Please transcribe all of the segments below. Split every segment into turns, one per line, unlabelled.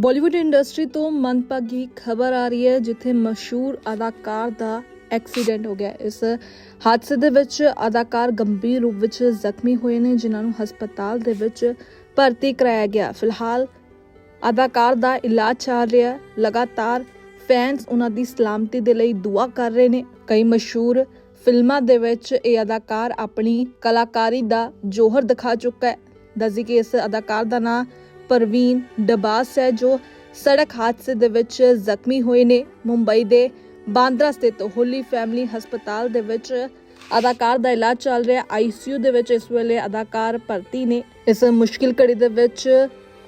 Bollywood industry ਤੋਂ ਮੰਦਭਾਗੀ ਖਬਰ ਆ ਰਹੀ ਹੈ, ਜਿੱਥੇ ਮਸ਼ਹੂਰ ਅਦਾਕਾਰ ਦਾ ਐਕਸੀਡੈਂਟ ਹੋ ਗਿਆ। ਇਸ ਹਾਦਸੇ ਦੇ ਵਿੱਚ ਅਦਾਕਾਰ ਗੰਭੀਰ ਰੂਪ ਵਿੱਚ ਜ਼ਖਮੀ ਹੋਏ ਨੇ, ਜਿਨ੍ਹਾਂ ਨੂੰ ਹਸਪਤਾਲ ਦੇ ਵਿੱਚ ਭਰਤੀ ਕਰਾਇਆ ਗਿਆ। ਫਿਲਹਾਲ ਅਦਾਕਾਰ ਦਾ ਇਲਾਜ ਚੱਲ ਰਿਹਾ ਲਗਾਤਾਰ ਫੈਨਸ ਉਹਨਾਂ ਦੀ ਸਲਾਮਤੀ ਦੇ ਲਈ ਦੁਆ ਕਰ ਰਹੇ ਨੇ। ਕਈ ਮਸ਼ਹੂਰ ਫਿਲਮਾਂ ਦੇ ਵਿੱਚ ਇਹ ਅਦਾਕਾਰ ਆਪਣੀ ਕਲਾਕਾਰੀ ਦਾ ਜੋਹਰ ਦਿਖਾ ਚੁੱਕਾ ਹੈ। ਦੱਸੀ ਕਿ ਇਸ ਅਦਾਕਾਰ ਦਾ ਨਾਮ ਪ੍ਰਵੀਨ ਡਬਾਸ ਹੈ ਜੋ ਸੜਕ ਹਾਦਸੇ ਦੇ ਵਿੱਚ ਜ਼ਖਮੀ ਹੋਏ ਨੇ। ਮੁੰਬਈ ਦੇ ਬਾਂਦਰਾ ਸਥਿਤ ਹੋਲੀ ਫੈਮਿਲੀ ਹਸਪਤਾਲ ਦੇ ਵਿੱਚ ਅਦਾਕਾਰ ਦਾ ਇਲਾਜ ਚੱਲ ਰਿਹਾ। ਆਈਸੀਯੂ ਦੇ ਵਿੱਚ ਇਸ ਵੇਲੇ ਅਦਾਕਾਰ ਭਰਤੀ ਨੇ। ਇਸ ਮੁਸ਼ਕਿਲ ਘੜੀ ਦੇ ਵਿੱਚ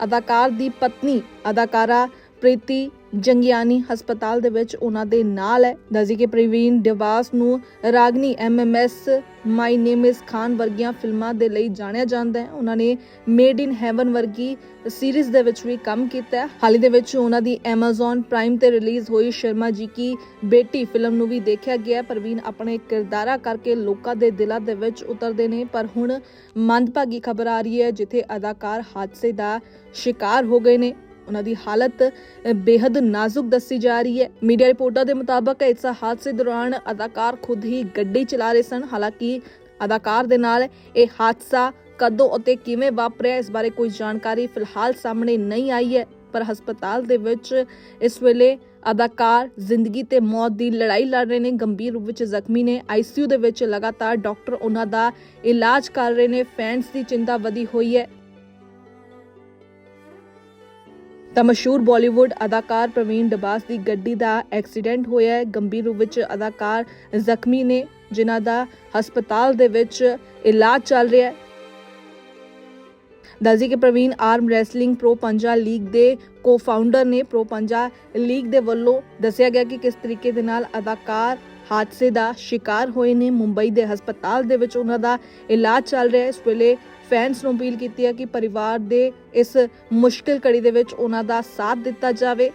ਅਦਾਕਾਰ ਦੀ ਪਤਨੀ ਅਦਾਕਾਰਾ ਪ੍ਰੀਤੀ ਜੰਗਿਆਨੀ ਹਸਪਤਾਲ ਦੇ ਵਿੱਚ ਉਹਨਾਂ ਦੇ ਨਾਲ ਹੈ। ਦੱਸੀ ਕਿ ਪ੍ਰਵੀਨ ਡਿਵਾਸ ਨੂੰ Ragini MMS my name is Khan ਵਰਗੀਆਂ ਫਿਲਮਾਂ ਦੇ ਲਈ ਜਾਣਿਆ ਜਾਂਦਾ ਹੈ। ਉਹਨਾਂ ਨੇ ਮੇਡ ਇਨ ਹੈਵਨ ਵਰਗੀ ਸੀਰੀਜ਼ ਦੇ ਵਿੱਚ ਵੀ ਕੰਮ ਕੀਤਾ ਹੈ। ਹਾਲ ਹੀ ਦੇ ਵਿੱਚ ਉਹਨਾਂ ਦੀ Amazon ਪ੍ਰਾਈਮ ਤੇ ਰਿਲੀਜ਼ ਹੋਈ ਸ਼ਰਮਾ ਜੀ ਕੀ ਬੇਟੀ ਫਿਲਮ ਨੂੰ ਵੀ ਦੇਖਿਆ ਗਿਆ ਪ੍ਰਵੀਨ ਆਪਣੇ ਕਿਰਦਾਰਾਂ ਕਰਕੇ ਲੋਕਾਂ ਦੇ ਦਿਲਾਂ ਦੇ ਵਿੱਚ ਉਤਰਦੇ ਨੇ, ਪਰ ਹੁਣ ਮੰਦਭਾਗੀ ਖਬਰ ਆ ਰਹੀ ਹੈ, ਜਿੱਥੇ ਅਦਾਕਾਰ ਹਾਦਸੇ ਦਾ ਸ਼ਿਕਾਰ ਹੋ ਗਏ ਨੇ। ਉਹਨਾਂ ਦੀ ਹਾਲਤ ਅ, ਬੇहद ਨਾਜ਼ੁਕ ਦੱਸੀ ਜਾ ਰਹੀ ਹੈ। ਮੀਡੀਆ ਰਿਪੋਰਟਾਂ ਦੇ ਮੁਤਾਬਕ ਇਸ ਹਾਦਸੇ ਦੌਰਾਨ ਅਦਾਕਾਰ ਖੁਦ ਹੀ ਗੱਡੀ ਚਲਾ ਰਹੇ ਸਨ। ਹਾਲਾਂਕਿ ਅਦਾਕਾਰ ਦੇ ਨਾਲ ਇਹ ਹਾਦਸਾ ਕਦੋਂ ਅਤੇ ਕਿਵੇਂ ਵਾਪਰਿਆ ਇਸ ਬਾਰੇ ਕੋਈ ਜਾਣਕਾਰੀ ਫਿਲਹਾਲ ਸਾਹਮਣੇ ਨਹੀਂ ਆਈ ਹੈ। ਪਰ ਹਸਪਤਾਲ ਦੇ ਵਿੱਚ ਇਸ ਵੇਲੇ ਅਦਾਕਾਰ ਜ਼ਿੰਦਗੀ ਤੇ ਮੌਤ ਦੀ ਲੜਾਈ ਲੜ ਰਹੇ ਨੇ। ਗੰਭੀਰ ਰੂਪ ਵਿੱਚ ਜ਼ਖਮੀ ਨੇ। ਆਈਸੀਯੂ ਦੇ ਵਿੱਚ ਲਗਾਤਾਰ ਡਾਕਟਰ ਉਹਨਾਂ ਦਾ ਇਲਾਜ ਕਰ ਰਹੇ ਨੇ। ਫੈਨਸ ਦੀ ਚਿੰਤਾ ਵਧੀ ਹੋਈ ਹੈ। ਤਾਂ ਮਸ਼ਹੂਰ ਬਾਲੀਵੁੱਡ ਅਦਾਕਾਰ ਪ੍ਰਵੀਨ ਡਬਾਸ ਦੀ ਗੱਡੀ ਦਾ ਐਕਸੀਡੈਂਟ ਹੋਇਆ ਹੈ। ਗੰਭੀਰ ਰੂਪ ਵਿੱਚ ਅਦਾਕਾਰ ਜ਼ਖਮੀ ਨੇ, ਜਿਨ੍ਹਾਂ ਦਾ ਹਸਪਤਾਲ ਦੇ ਵਿੱਚ ਇਲਾਜ ਚੱਲ ਰਿਹਾ ਹੈ। ਦੱਸਦੀ ਕਿ Praveen arm wrestling pro Panja league ਦੇ ਕੋ-ਫਾਊਂਡਰ ਨੇ। ਪ੍ਰੋ ਪੰਜਾ ਲੀਗ ਦੇ ਵੱਲੋਂ ਦੱਸਿਆ ਗਿਆ ਕਿ ਕਿਸ ਤਰੀਕੇ ਦੇ ਨਾਲ ਅਦਾਕਾਰ ਹਾਦਸੇ ਦਾ ਸ਼ਿਕਾਰ ਹੋਏ ਨੇ। ਮੁੰਬਈ ਦੇ ਹਸਪਤਾਲ ਦੇ ਵਿੱਚ ਉਹਨਾਂ ਦਾ ਇਲਾਜ ਚੱਲ ਰਿਹਾ ਹੈ। ਇਸ ਵੇਲੇ ਫੈਨਸ ਨੂੰ ਅਪੀਲ ਕੀਤੀ ਹੈ ਕਿ ਪਰਿਵਾਰ ਦੇ ਇਸ ਮੁਸ਼ਕਿਲ ਘੜੀ ਦੇ ਵਿੱਚ ਉਹਨਾਂ ਦਾ ਸਾਥ ਦਿੱਤਾ ਜਾਵੇ।